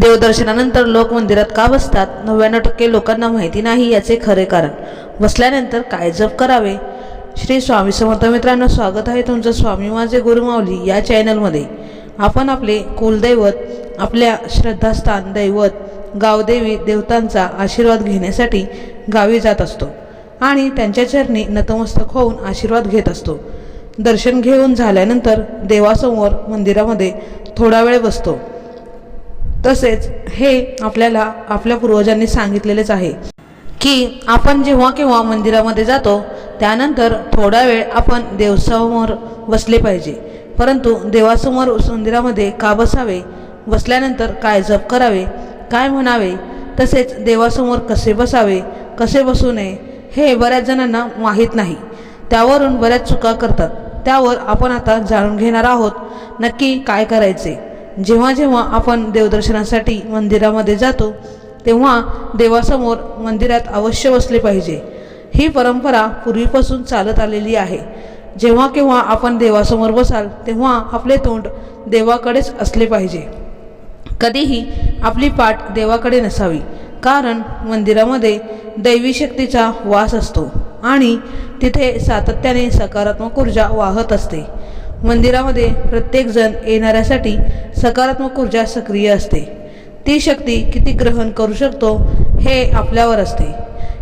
देवदर्शनानंतर लोक मंदिरात का बसतात? नव्याण्णव टक्के लोकांना माहिती नाही याचे खरे कारण. बसल्यानंतर काय जप करावे? श्री स्वामी समर्थ मित्रांनो स्वागत आहे तुमचं स्वामी माझे गुरुमावली या चॅनलमध्ये. आपण आपले कुलदैवत आपल्या श्रद्धास्थान दैवत गावदेवी देवतांचा आशीर्वाद घेण्यासाठी गावी जात असतो आणि त्यांच्या चरणी नतमस्तक होऊन आशीर्वाद घेत असतो. दर्शन घेऊन झाल्यानंतर देवासमोर मंदिरामध्ये थोडा वेळ बसतो. तसेच हे आपल्याला आपल्या पूर्वजांनी सांगितलेलेच आहे की आपण जेव्हा केव्हा मंदिरामध्ये जातो त्यानंतर थोडा वेळ आपण देवसमोर बसले पाहिजे. परंतु देवासमोर मंदिरामध्ये का बसावे बसल्यानंतर काय जप करावे काय म्हणावे तसेच देवासमोर कसे बसावे कसे बसू नये हे बऱ्याच जणांना माहीत नाही. त्यावरून बऱ्याच चुका करतात. त्यावर आपण आता जाणून घेणार आहोत नक्की काय करायचे. जेव्हा जेव्हा आपण देवदर्शनासाठी मंदिरामध्ये जातो तेव्हा देवासमोर मंदिरात अवश्य बसले पाहिजे. ही परंपरा पूर्वीपासून चालत आलेली आहे. जेव्हा केव्हा आपण देवासमोर बसाल तेव्हा आपले तोंड देवाकडेच असले पाहिजे. कधीही आपली पाठ देवाकडे नसावी कारण मंदिरामध्ये दैवी शक्तीचा वास असतो आणि तिथे सातत्याने सकारात्मक ऊर्जा वाहत असते. मंदिरामध्ये प्रत्येकजण येणाऱ्यासाठी सकारात्मक ऊर्जा सक्रिय असते. ती शक्ती किती ग्रहण करू शकतो हे आपल्यावर असते.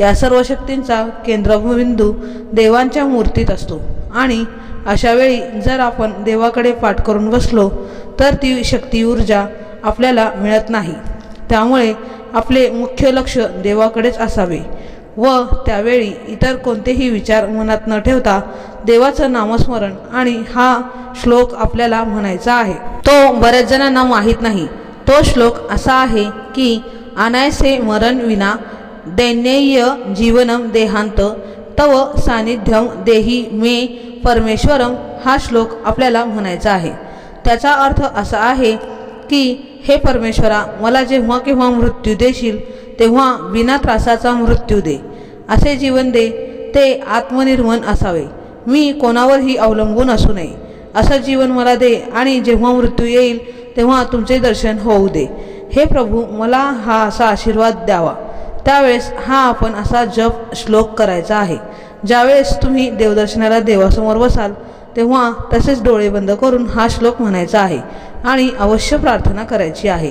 या सर्व शक्तींचा केंद्रबिंदू देवांच्या मूर्तीत असतो आणि अशावेळी जर आपण देवाकडे पाठ करून बसलो तर ती शक्ती ऊर्जा आपल्याला मिळत नाही. त्यामुळे आपले मुख्य लक्ष देवाकडेच असावे. व त्यावेळी इतर कोणतेही विचार मनात न ठेवता देवाचं नामस्मरण आणि हा श्लोक आपल्याला म्हणायचा आहे. तो बऱ्याच जणांना माहीत नाही. तो श्लोक असा आहे की अनायसे मरण विना दैन्येय जीवनम देहांत तव सानिध्यम देही मे परमेश्वरम हा श्लोक आपल्याला म्हणायचा आहे. त्याचा अर्थ असा आहे की हे परमेश्वरा मला जेव्हा केव्हा मृत्यू देशील तेव्हा विना त्रासाचा मृत्यू दे. असे जीवन दे ते आत्मनिर्मन असावे. मी कोणावरही अवलंबून असू नये. असं जीवन मला दे आणि जेव्हा मृत्यू येईल तेव्हा तुमचे दर्शन होऊ दे. हे प्रभू मला हा असा आशीर्वाद द्यावा. त्यावेळेस हा आपण असा जप श्लोक करायचा आहे. ज्यावेळेस तुम्ही देवदर्शनाला देवासमोर बसाल तेव्हा तसेच डोळे बंद करून हा श्लोक म्हणायचा आहे आणि अवश्य प्रार्थना करायची आहे.